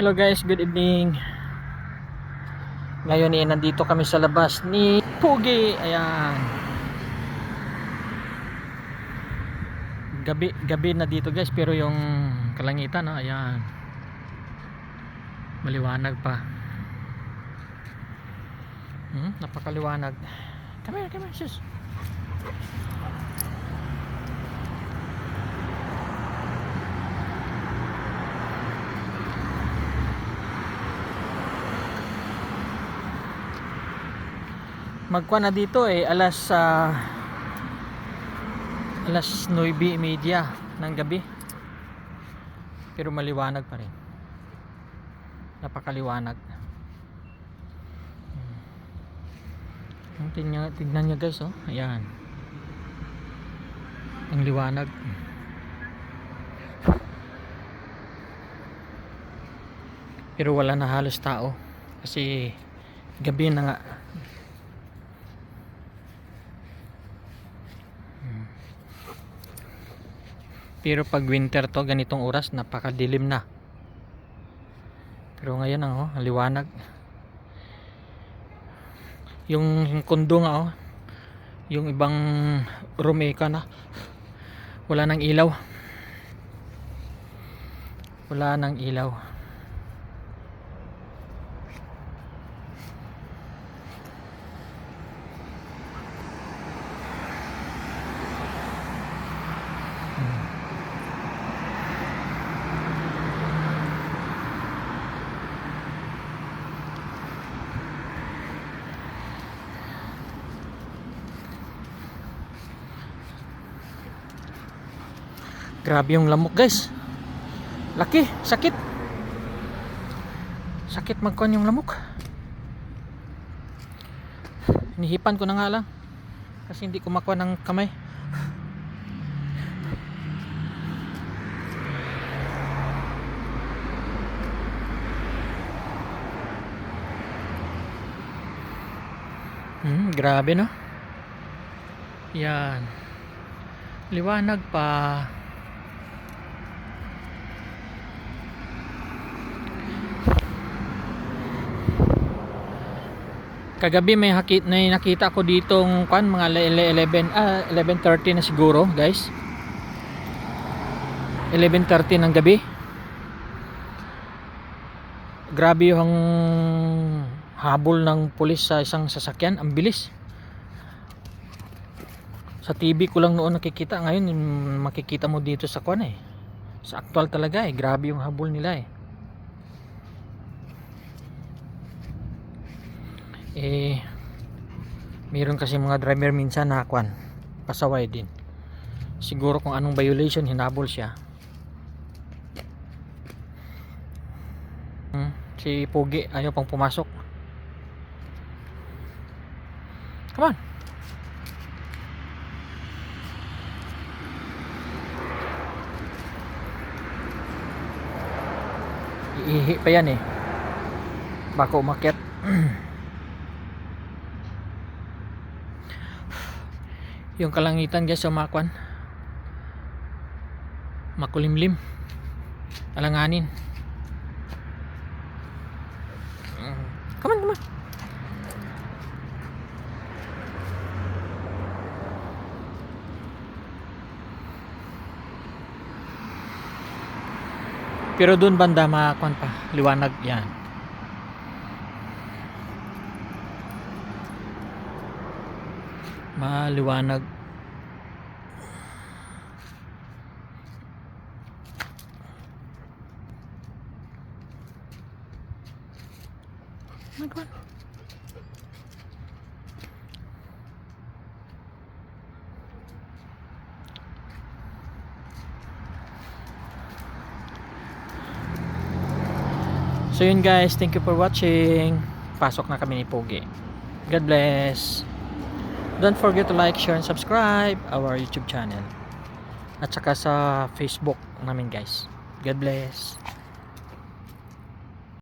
Hello guys, good evening. Ngayon eh, nandito kami sa labas ni Pugi. Ayan. Gabi, gabi na dito guys, pero yung kalangitan, no? ayan. Maliwanag pa. Hmm, napakaliwanag. Come here, come here, sis. Magkuha na dito eh alas ah, alas 9.30 ng gabi. Pero maliwanag pa rin. Napakaliwanag. Hmm. tignan, tignan nyo guys oh. Ayan. Ang liwanag. Pero wala na halos tao. Kasi gabi na nga Pero pag winter to, ganitong oras, napakadilim na. Pero ngayon, oh, ang liwanag. Yung kundo nga, oh, yung ibang rumeka na, wala nang ilaw. Wala nang ilaw. Grabe yung lamok guys. Laki, sakit. Sakit magkuhan yung lamok. Hinihipan ko na nga lang. Kasi hindi ko makuha ng kamay. Hmm, grabe no? Yan. Liwanag pa. Kagabi may hakit na nakita ko ditong kwan mga le- 11 ah 11:30 na siguro, guys. 11:30 ng gabi. Grabe yung habol ng pulis sa isang sasakyan, ang bilis. Sa TV ko lang noon nakikita, ngayon makikita mo dito sa kwan eh. Sa actual talaga eh, grabe yung habol nila eh. Eh meron kasi mga driver minsan na kwan pasaway din. Siguro kung anong violation hinabol siya. Hmm, si Pogi ayaw pang pumasok. Come on! Iihi pa yan eh. Baka umakyat yung kalangitan guys sa makwan makulimlim. Alanganin. Come on come on. Pero doon banda makwan pa liwanag yan maliwanag Magwan. So yun guys, thank you for watching. Pasok na kami ni Pogi. God bless. Don't forget to like, share, and subscribe our YouTube channel. At saka sa Facebook namin guys. God bless.